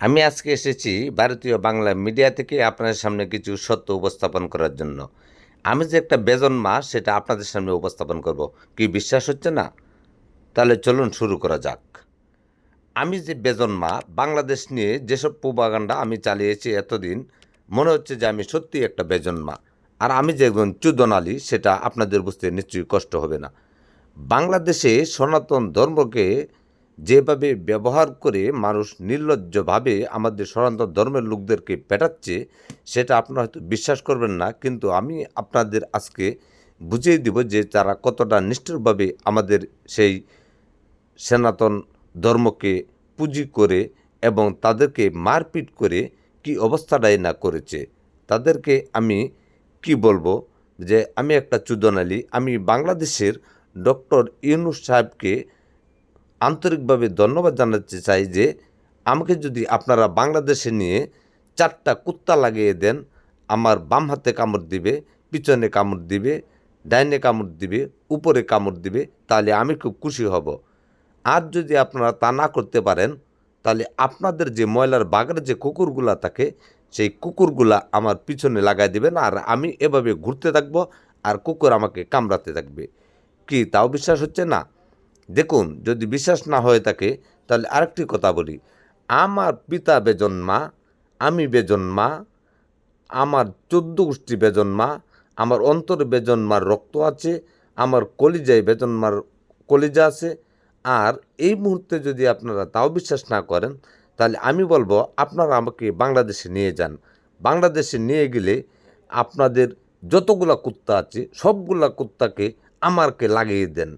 আমি আজকে এসেছি ভারতীয় বাংলা মিডিয়া থেকে আপনাদের সামনে কিছু সত্য উপস্থাপন করার জন্য। আমি যে একটা বেজন মা, সেটা আপনাদের সামনে উপস্থাপন করব। কি বিশ্বাস হচ্ছে না? তাহলে চলুন শুরু করা যাক। আমি যে বেজন মা, বাংলাদেশ নিয়ে যেসব প্রোপাগান্ডা আমি চালিয়েছি এতদিন, মনে হচ্ছে যে আমি সত্যি একটা বেজন মা। আর আমি যে একজন চুদন আলী সেটা আপনাদের বুঝতে নিশ্চয়ই কষ্ট হবে না। বাংলাদেশে সনাতন ধর্মকে যেভাবে ব্যবহার করে মানুষ নির্লজ্জভাবে আমাদের সনাতন ধর্মের লোকদেরকে পেটাচ্ছে, সেটা আপনারা হয়তো বিশ্বাস করবেন না, কিন্তু আমি আপনাদের আজকে বুঝিয়ে দিব যে তারা কতটা নিষ্ঠুরভাবে আমাদের সেই সনাতন ধর্মকে পুঁজি করে এবং তাদেরকে মারপিট করে কি অবস্থাটাই না করেছে। তাদেরকে আমি কি বলব? যে আমি একটা চুদনালি, আমি বাংলাদেশের ডক্টর ইউনুস সাহেবকে আন্তরিকভাবে ধন্যবাদ জানাতে চাই যে আমাকে যদি আপনারা বাংলাদেশে নিয়ে চারটা কুত্তা লাগিয়ে দেন, আমার বাম হাতে কামড় দিবে, পিছনে কামড় দিবে, ডাইনে কামড় দিবে, উপরে কামড় দিবে, তাহলে আমি খুব খুশি হব। আর যদি আপনারা তা না করতে পারেন, তাহলে আপনাদের যে ময়লার বাগানের যে কুকুরগুলা থাকে, সেই কুকুরগুলা আমার পিছনে লাগাই দিবেন আর আমি এভাবে ঘুরতে থাকব আর কুকুর আমাকে কামড়াতে থাকবে। কি তাও বিশ্বাস হচ্ছে না? দেখুন, যদি বিশ্বাস না হয়ে থাকে তাহলে আরেকটি কথা বলি। আমার পিতা বেজন্মা আমি বেজন্মা আমার চোদ্দ গোষ্ঠী বেজন্মা আমার অন্তরে বেজন্মার রক্ত আছে, আমার কলিজায় বেজন্মার কলিজা আছে। আর এই মুহূর্তে যদি আপনারা তাও বিশ্বাস না করেন, তাহলে আমি বলব আপনারা আমাকে বাংলাদেশে নিয়ে যান। বাংলাদেশে নিয়ে গেলে আপনাদের যতগুলা কুত্তা আছে, সবগুলা কুত্তাকে আমারকে লাগিয়ে দেন।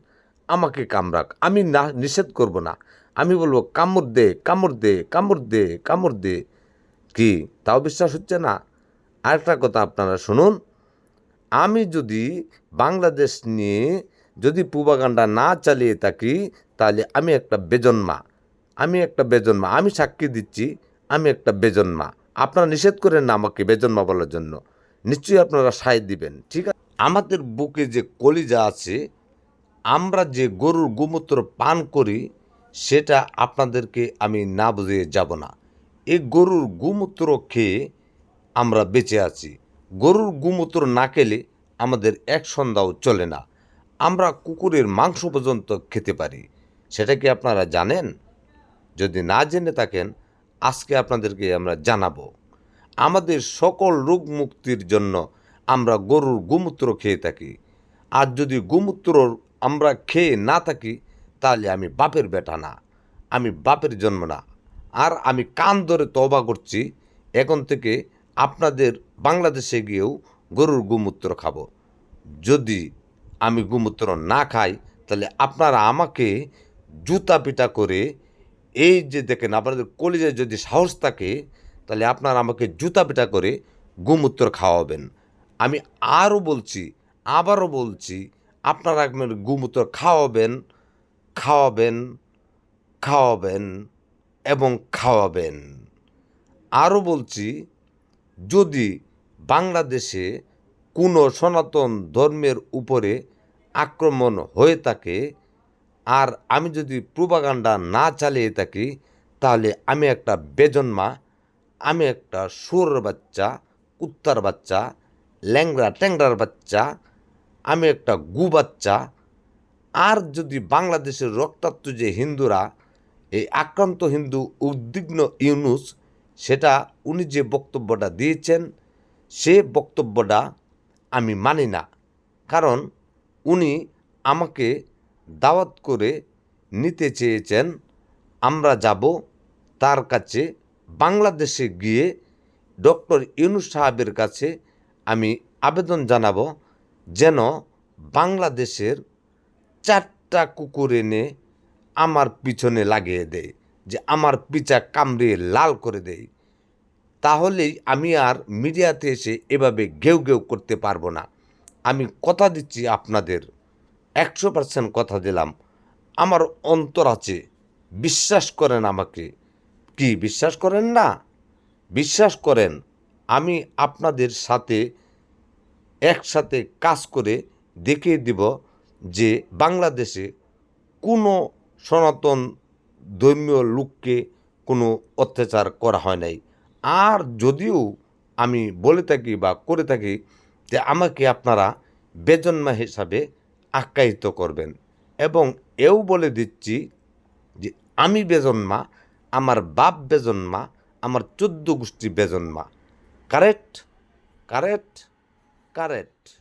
আমাকে কামড়াক। আমি না, নিষেধ করব না। আমি বলব, কামড় দে কামড় দে কামড় দে কামড় দে। কি? তাও বিশ্বাস হচ্ছে না? আরেকটা কথা আপনারা শুনুন। আমি যদি বাংলাদেশ নিয়ে যদি পূবাগান্ডা না চালিয়ে থাকি, তাহলে আমি একটা বেজন্মা। আমি একটা বেজন্মা। আমি সাক্ষী দিচ্ছি, আমি একটা বেজন্মা। আপনারা নিষেধ করেন না আমাকে বেজন্মা বলার জন্য। নিশ্চয়ই আপনারা সায় দিবেন। ঠিক আছে? আমাদের বুকে যে কলিজা আছে আমরা যে গরুর গোমূত্র পান করি, সেটা আপনাদেরকে আমি না বুঝিয়ে যাব না। এই গরুর গোমূত্র খেয়ে আমরা বেঁচে আছি। গরুর গোমূত্র না খেলে আমাদের এক সন্ধ্যাও চলে না। আমরা কুকুরের মাংস পর্যন্ত খেতে পারি। সেটা কি আপনারা জানেন? যদি না জেনে থাকেন, আজকে আপনাদেরকে আমরা জানাব। আমাদের সকল রোগ মুক্তির জন্য আমরা গরুর গোমূত্র খেয়ে থাকি। আর যদি গোমূত্র আমরা খেয়ে না থাকি, তাহলে আমি বাপের বেটা না, আমি বাপের জন্ম না। আর আমি কান ধরে তবা করছি, এখন থেকে আপনাদের বাংলাদেশে গিয়েও গরুর গোমূত্র খাব। যদি আমি গোমূত্র না খাই, তাহলে আপনারা আমাকে জুতা পিটা করে, এই যে দেখেন আপনাদের কলেজে যদি সাহস থাকে, তাহলে আপনারা আমাকে জুতা পিটা করে গোমূত্র খাওয়াবেন। আমি আরও বলছি, আবারও বলছি আপনারা গোমূত্র খাওয়াবেন খাওয়াবেন খাওয়াবেন এবং খাওয়াবেন। আরও বলছি, যদি বাংলাদেশে কোনো সনাতন ধর্মের উপরে আক্রমণ হয়ে থাকে, আর আমি যদি প্রোপাগান্ডা না চালিয়ে থাকি, তাহলে আমি একটা বেজন্মা আমি একটা সুরের বাচ্চা, কুত্তার বাচ্চা ল্যাংড়া ট্যাংরার বাচ্চা আমি একটা গু বাচ্চা। আর যদি বাংলাদেশের রক্তাক্ত যে হিন্দুরা, এই আক্রান্ত হিন্দু উদ্বিগ্ন ইউনুস, সেটা উনি যে বক্তব্যটা দিয়েছেন, সে বক্তব্যটা আমি মানি না। কারণ উনি আমাকে দাওয়াত করে নিতে চেয়েছেন, আমরা যাব তার কাছে, বাংলাদেশে গিয়ে ডক্টর ইউনুস সাহেবের কাছে আমি আবেদন জানাব। যেন বাংলাদেশের চারটা কুকুর এনে আমার পিছনে লাগিয়ে দেয়, যে আমার পিচা কামড়িয়ে লাল করে দেয়। তাহলেই আমি আর মিডিয়াতে এসে এভাবে ঘেউ ঘেউ করতে পারব না। আমি কথা দিচ্ছি আপনাদের, একশো পার্সেন্ট কথা দিলাম। আমার অন্তর আছে, বিশ্বাস করেন আমাকে। কি, বিশ্বাস করেন না? বিশ্বাস করেন, আমি আপনাদের সাথে একসাথে কাজ করে দেখিয়ে দিব যে বাংলাদেশে কোনো সনাতন ধর্মীয় লোককে কোনো অত্যাচার করা হয় নাই। আর যদিও আমি বলে থাকি বা করে থাকি যে আমাকে আপনারা বেজন্মা হিসাবে আখ্যায়িত করবেন এবং এও বলে দিচ্ছি যে আমি বেজন্মা, আমার বাপ বেজন্মা, আমার চোদ্দ গোষ্ঠী বেজন্মা। Correct correct correct